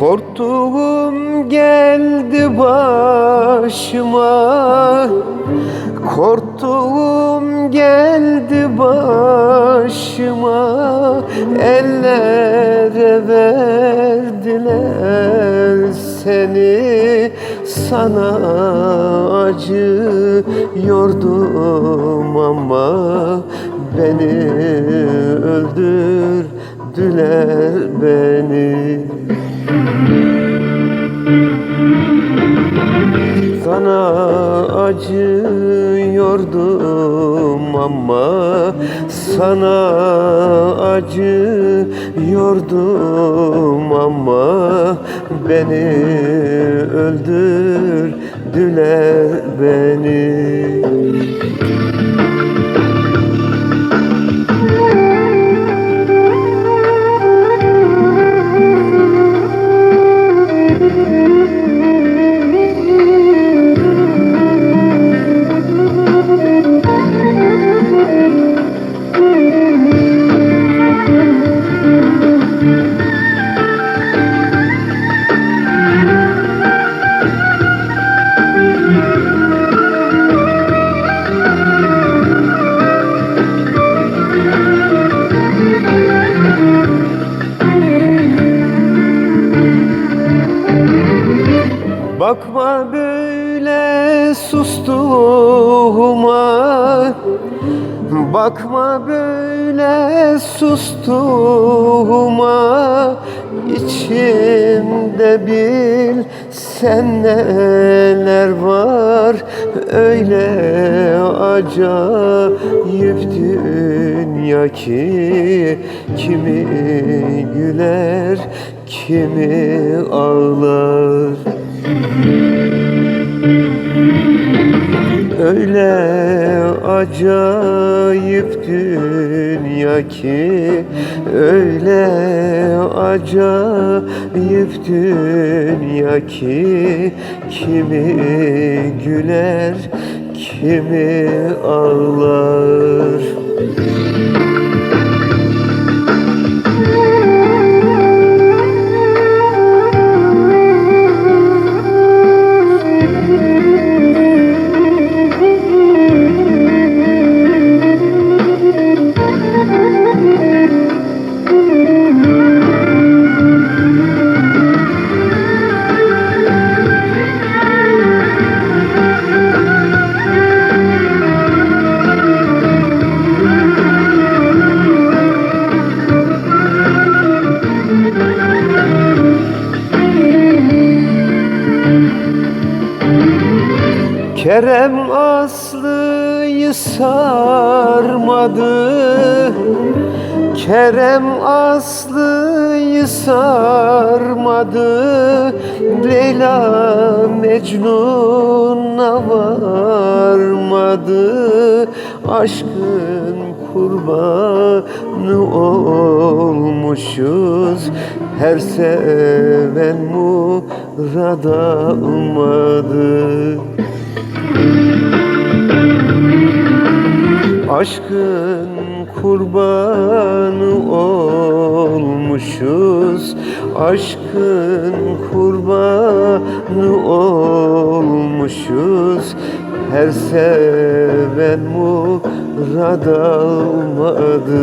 Korktuğum geldi başıma. Sustum geldi başıma Ellere verdiler seni. Sana acı yordum ama Beni öldürdüler beni. Sana acıyordum ama Sana acıyordum ama Beni öldürdüler beni Bakma böyle sustuğuma Bakma böyle sustuğuma İçimde bil sen neler var? Öyle acayip dünya ki Kimi güler kimi ağlar Öyle acayip dünya ki Öyle acayip dünya ki Kimi güler kimi ağlar Kerem Aslı'yı sarmadı. Kerem Aslı'yı sarmadı. Leyla Mecnun'a varmadı. Aşkın kurbanı olmuşuz. Her seven murada almadı Aşkın kurbanı olmuşuz. Aşkın kurbanı olmuşuz. Her seven murad almadı